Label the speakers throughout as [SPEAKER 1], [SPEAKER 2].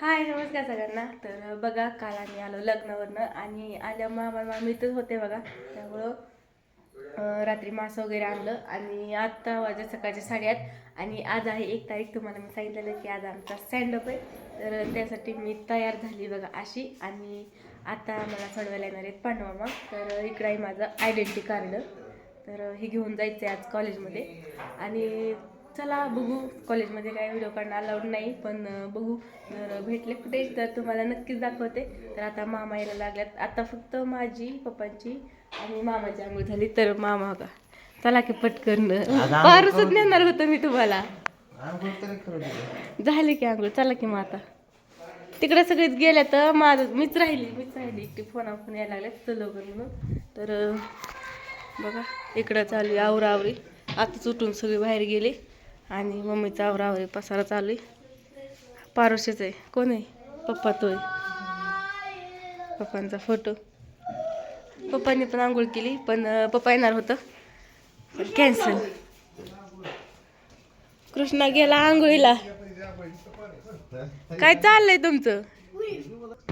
[SPEAKER 1] हाय नमस्कार सगळ्यांना. तर बघा काल आम्ही आलो लग्नावरनं आणि आल्या मामा मामी होते बघा. त्यामुळं रात्री मासं वगैरे आणलं आणि आत्ता वाजे सकाळचे साडेआठ आणि आज आहे एक तारीख. तुम्हाला मी सांगितलेलं की आज आमचा स्टँडअप आहे. तर त्यासाठी मी तयार झाली बघा अशी आणि आता मला सोडवायला येणार आहेत पांडवामा तर इकडं आहे माझं आयडेंटिटी कार्ड तर हे घेऊन जायचं आहे आज कॉलेजमध्ये आणि चला बघू. कॉलेजमध्ये काय व्हिडिओ काढणं अलाउड नाही पण बघू. जर भेटले कुठे तर तुम्हाला नक्कीच दाखवते. तर आता मामा यायला लागल्यात. आता फक्त माझी पप्पांची आणि मामाची आंघोळ झाली. तर मामा का चला की पटकन. फारच नेणार होतं मी तुम्हाला. झाली की आंघोळ. चला की मग आता तिकडे सगळेच गेल्या तर माझं मीच राहिली मीच राहिली. एकटी फोन फोन यायला लागले. चलो म्हणून तर बघा. इकडं चालू आहे आवरावरी आताच उठून सगळे बाहेर गेले. आणि मम्मीचा आवरावरी पसारा चालू आहे. पारोशीच आहे. कोण आहे? पप्पा तो आहे. पप्पांचा फोटो. पप्पांनी पण आंघोळ केली पण पप्पा येणार होतं. पण कॅन्सल कृष्णा गेला आंघोळीला. काय चाललंय तुमचं?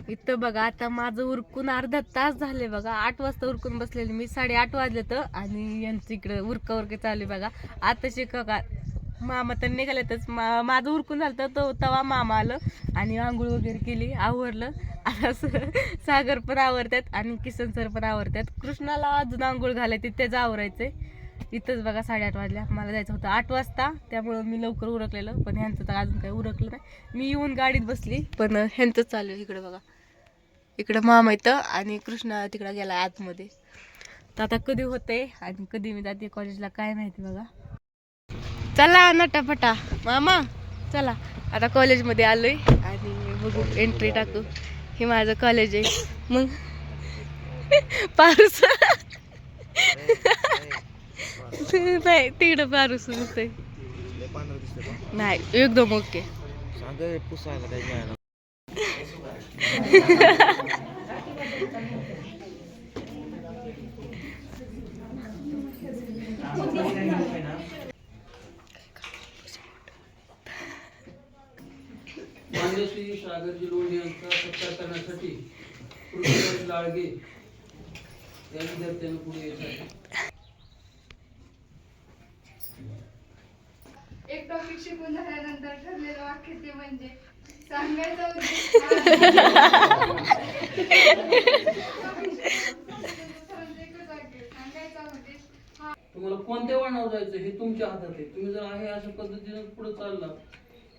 [SPEAKER 1] इथं बघा आता माझं उरकून अर्धा तास झाले बघा. आठ वाजता उरकून बसलेले मी. साडेआठ वाजले तर. आणि यांचं इकडं उरका उरके चालू आहे बघा. आता शिका का मामा तर निघाल्यातच मा माझं उरकून झालं तर तो तवा मामा आलं आणि आंघोळ वगैरे केली आवरलं. आता सागर पण आवरतात आणि किसन सर पण आवरतात. कृष्णाला अजून आंघोळ घालायची त्याचं आवरायचंय. इथंच बघा साडेआठ वाजल्या. मला जायचं होतं आठ वाजता त्यामुळं मी लवकर उरकलेलं. पण ह्यांचं तर अजून काही उरकलं नाही. मी येऊन गाडीत बसली पण ह्यांचं चालू आहे इकडं बघा. इकडं मामा इथं आणि कृष्णा तिकडं गेला आतमध्ये. तर आता कधी होते आणि कधी मी जाते कॉलेजला काय माहिती बघा. चला नटाफटा मामा चला. आता कॉलेजमध्ये आलोय आणि बघू एंट्री टाकू. हे माझं कॉलेज आहे. मग पारूस. नाही तिकडं पारूस नुसतंय नाही एकदम ओके
[SPEAKER 2] पुसायला काही नाही
[SPEAKER 3] मान्यश्री सागरजी लोंढे यांचा सत्कार करण्यासाठी पृथ्वीराज लाळगे या विद्यार्थ्यांना पुढे येत आहे
[SPEAKER 4] एक टॉपिक शिकून झाल्यानंतर ठरलेलं वाक्य ते म्हणजे सांगायचा उद्देश
[SPEAKER 3] तुम्हाला कोणत्या वळणावर जायचं हे तुमच्या हातात आहे. तुम्ही जर आहे अशा पद्धतीने पुढे चालला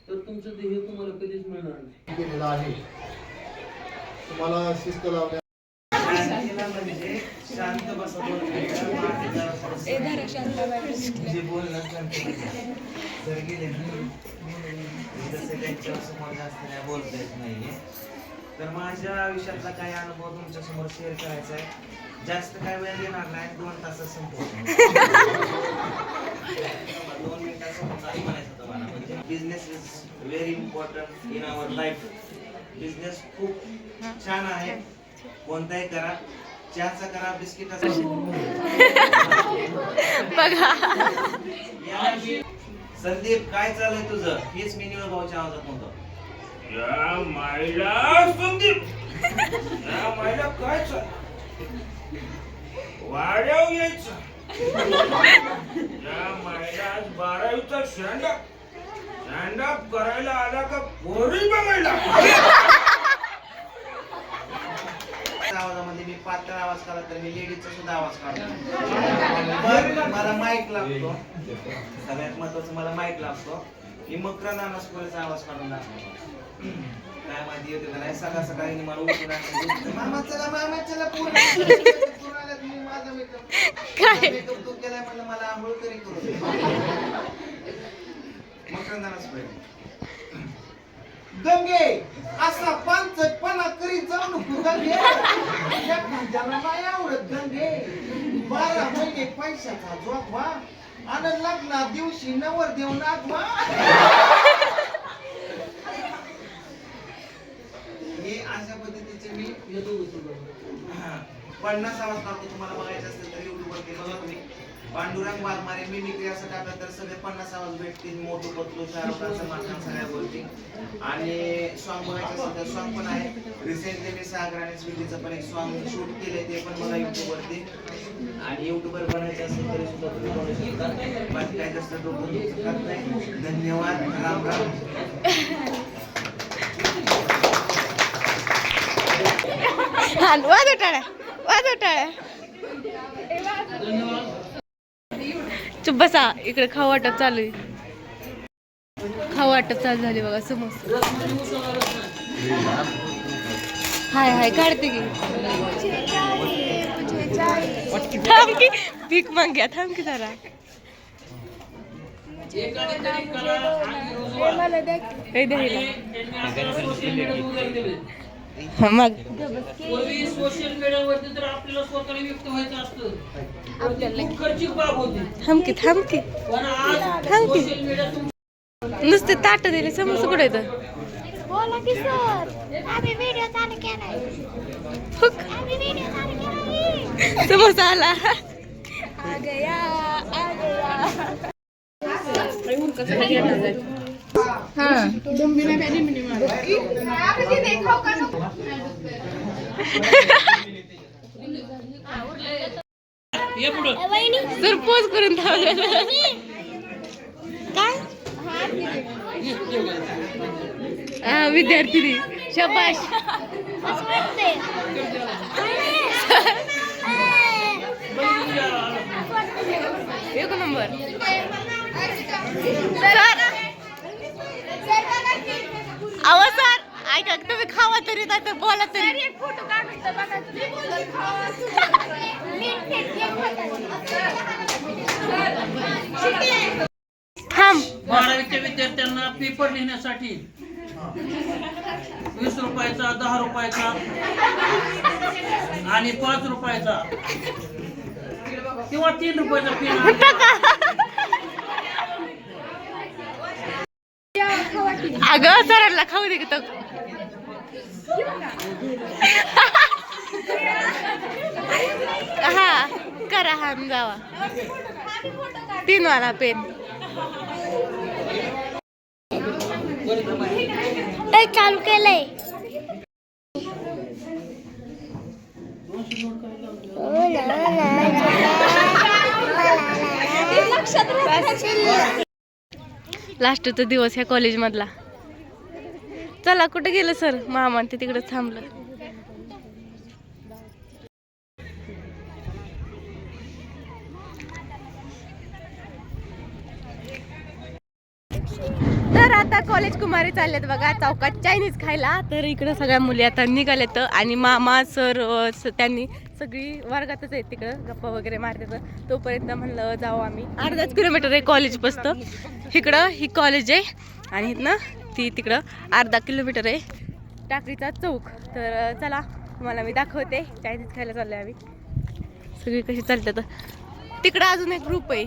[SPEAKER 3] तर तुमचं ध्येय तुम्हाला कधीच मिळणार नाही.
[SPEAKER 5] केलेला आहे तुम्हाला शिस्त लावण्या
[SPEAKER 2] म्हणजे शांत बसा जरा थोडंसं जे बोलणं शांत बसा. जर गेले ना जसं त्यांच्यासमोर जास्त नाही बोलता येत नाहीये तर माझ्या आयुष्यातला काही अनुभव तुमच्यासमोर शेअर करायचा आहे. जास्त काय वेळ घेणार नाही दोन तासात संपवतो. दोन मिनिटात संपवतो. Business is very important in our life business खूप छान आहे. कोणताही करा चहाचा करा बिस्किटाचा या- संदीप काय चाललंय तुझं? हेच मी निवड भाऊच्या आवाजात म्हणतो. या मायला संदीप. या मायला काय चाल? वाड्याव यायचं. या मायला आज बारावीचा स्टँडअप स्टँडअप करायला आला का पोरी बघायला. आवाजामध्ये मी पातळ आवाज काढला तर मी लेडीजचा सुद्धा आवाज काढतो. मला माईक लागतो. सगळ्यात महत्वाचं मला माईक लागतो. मी मकर नानासपुरेचा आवाज काढून दाखवतो काय माहिती होते का नाही? सकाळ सकाळी मला उठून. मामा चला मामा चला पूर्ण पूर्ण आल्यात, मी माझा माझा makeup तू केलाय म्हणलं मला आंघोळ तरी करू मकर नानासपुरे
[SPEAKER 5] गंगे असा पानसटपणा करीत जाऊ नको गंगे या भाज्याला नाही आवडत गंगे बारा महिने पैशाचा जोगवा आणि लग्ना दिवशी नवर देव नागवा
[SPEAKER 2] हे अशा पद्धतीचे मी
[SPEAKER 3] येतो
[SPEAKER 2] पन्नास आवाज काढतो तुम्हाला बघायचे असेल तर युट्यूब वरती बघा तुम्ही. पांडुरंग वाघमारे मिमिक्री असं टाकलं तर सगळे पन्नास आवाज भेटतील मोठू पतलू शाहरुख खान सलमान खान सगळ्या गोष्टी. आणि सॉन्ग बघायचं असेल तर सॉन्ग पण आहे. रिसेंटली मी सागर आणि स्वीटीचं पण एक सॉन्ग शूट केले ते पण बघा YouTube वरती. आणि युट्यूबर बनायचं असेल तरी सुद्धा तुम्ही बनवू शकता. बाकी काय जास्त डोकं दुखत खात नाही. धन्यवाद. राम राम.
[SPEAKER 1] वाजव टाळ्या वाजव टाळ्या. चुप बसा. इकडे खाऊ वाटप चालू आहे. खाऊ वाटप चालू झाली बघा समोसा हाय हाय काढते की. थांब की. भीक माग्या थांब की जरा.
[SPEAKER 3] एकाने
[SPEAKER 1] मग
[SPEAKER 3] पूर्वी सोशल मीडियावरती तर आपल्याला स्वतःला व्यक्त व्हायचं असतं. पण ती खूप खर्चिक बाब होती.
[SPEAKER 1] थांब की थांब की
[SPEAKER 3] पण आज
[SPEAKER 1] थांब की.
[SPEAKER 3] सोशल मीडिया तुम
[SPEAKER 1] नुसते ताट दिले समोसा कुठे येतं समोसा आला. आ गया आ गया.
[SPEAKER 4] आम्ही देखाव का नको
[SPEAKER 3] ये पुढं
[SPEAKER 1] सर पोज करून काय विद्यार्थिनी शबाश एक नंबर. अहो सर. ऐका तुम्ही खावा तरी नाही तर. बोला तरी
[SPEAKER 4] फोटो काढून तर बघा तुम्ही. बोलत
[SPEAKER 1] थांब.
[SPEAKER 3] बारावीच्या विद्यार्थ्यांना पेपर लिहिण्यासाठी वीस रुपयाचा दहा रुपयाचा आणि पाच रुपयाचा किंवा तीन रुपयाचा पेन
[SPEAKER 1] अगं सरांना खाऊ दे की तो. हा करा हा जावा. तीन वाला पेन
[SPEAKER 6] चालू केलंय.
[SPEAKER 1] लास्टचा दिवस ह्या कॉलेजमधला चला कुठे गेलं सर? मामा ते तिकडे थांबलं. तर आता कॉलेज कुमारी चालल्यात बघा चौकात चायनीज खायला. तर इकडं सगळ्या मुली आता निघाल्यात आणि मामा सर त्यांनी सगळी वर्गातच आहेत तिकडं गप्पा वगैरे मारतात. तोपर्यंत म्हणलं जाऊ आम्ही. अर्धाच किलोमीटर आहे कॉलेज बसतं इकडं ही कॉलेज आहे आणि इथनं ती तिकडं अर्धा किलोमीटर आहे. टाकळीचा चौक. तर चला तुम्हाला मी दाखवते. चायनीज खायला चाललो आम्ही. सगळी कशी चालतात. तिकडं अजून एक ग्रुप आहे.